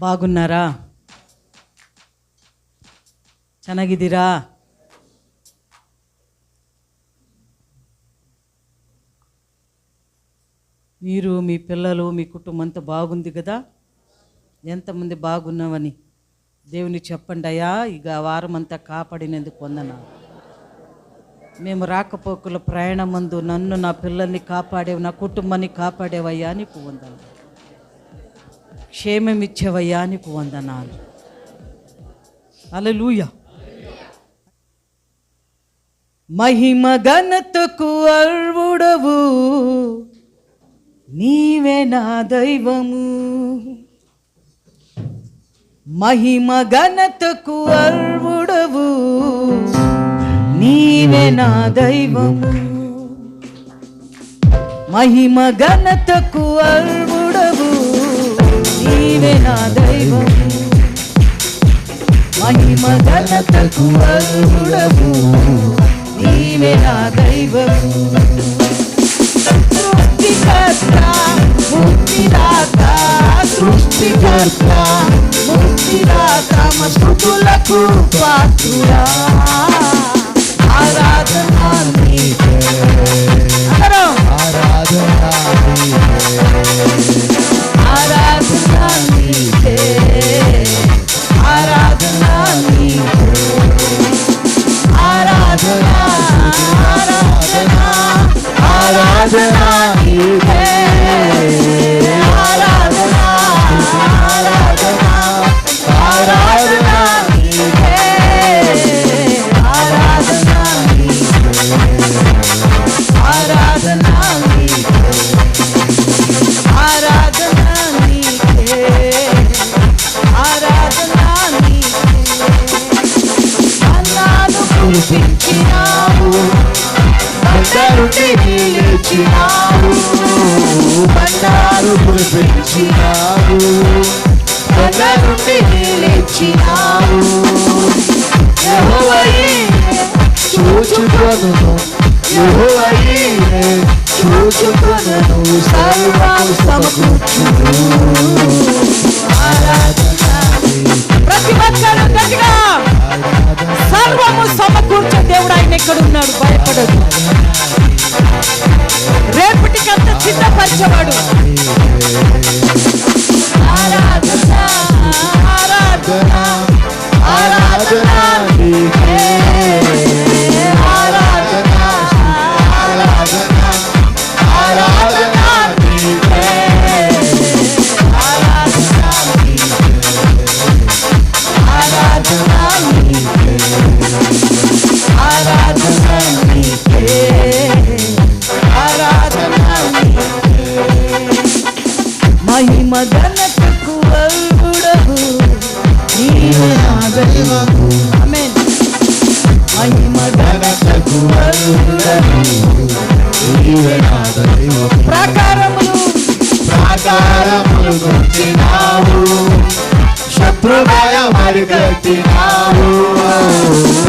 బాగున్నారా ಚೆನ್ನಾಗಿದ್ದೀರಾ మీరు మీ పిల్లలు మీ కుటుంబం అంతా బాగుంది కదా ఎంతమంది బాగున్నామని దేవుని చెప్పండి అయ్యా ఇక వారం అంతా కాపాడినందుకు వందనా మేము రాకపోకల ప్రయాణమందు నన్ను నా పిల్లల్ని కాపాడేవు నా కుటుంబాన్ని కాపాడేవయ్యా నీకు వందనాలు క్షేమం ఇచ్చేవయ్యా నీకు వందనాలు. అలలుయ మహిమ ఘనతకు అర్వుడవు. నీవే నా దైవము. మహిమ ఘనతకు అర్వుడవు. నీవే నా దైవము. మహిమ ఘనతకు అర్వుడు నీవే నా దైవం. మహిమ ఘనతకు అర్వుడవు నీవే నా దైవము సృష్టికర్త ముక్తిదాత సృష్టికర్త ముక్తిదాత మస్తుతులకు పాత్రుడా. Yeah. నిలిచినావు బండారు కురిపించినావు బండరుండి నిలిచినావు చూచుకొను యెహోవాయే చూచుకొను సర్వం సమకూర్చును ప్రతి ఒక్కరు గట్టిగా సర్వము సమకూర్చే దేవుడు ఆయన ఎక్కడ ఉన్నాడు భయపడదు సిద్ధపరిచేవాడు మహిమ ఘనతకు ప్రాకారములు ప్రాకారములు గుర్చినావు శత్రుభయ మరిగట్టినావు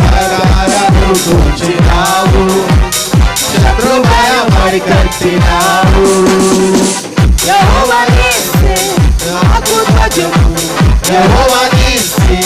ప్రాకారములు గుర్చినావు శత్రుభయ మరిగట్టినావు యెహోవా నీసే మాకు ధ్వజము యెహోవా నీసే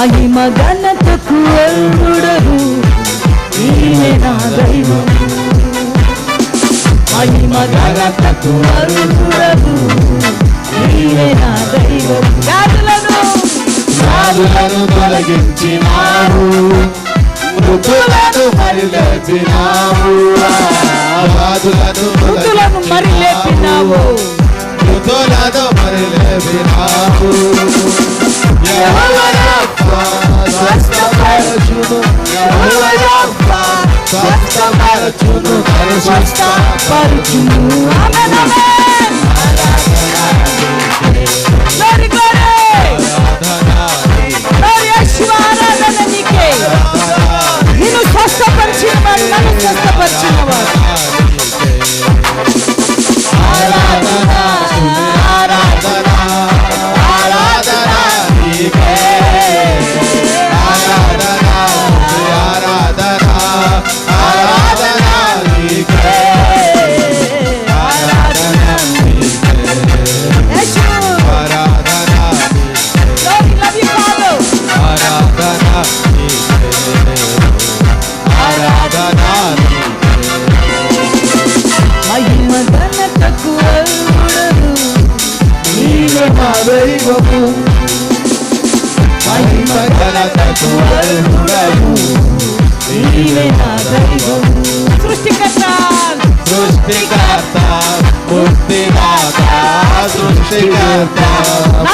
మహిమ ఘనతకు అల్లుడరు ఈమె నా దైవం. మహిమ ఘనతకు అల్లుడరు ఈమె నా దైవం. వ్యాధులను. వ్యాధులను తొలగించినారు మృతులను మరిలేపినావు. మృతులను మరిలేపినావు. మృతులను మరిలేపినావు. స్వస్థపరచును స్వస్థపరచును స్వస్థపరచును mabeigwamu మహిమగలతకువరుడము నీవే నా దైవము సృష్టికర్త సృష్టికర్త పుట్టిదాత సృష్టికర్త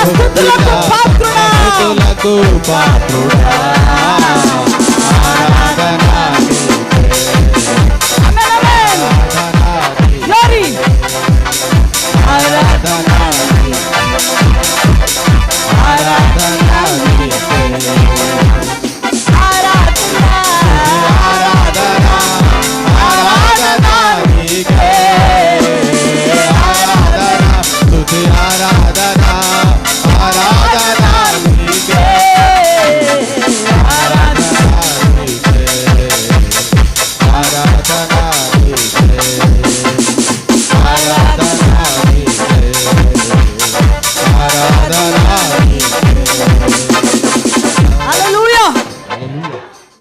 స్తుతులకు పాత్రుడా స్తుతులకు పాత్రుడా ఆరాధన Glory! Aradhana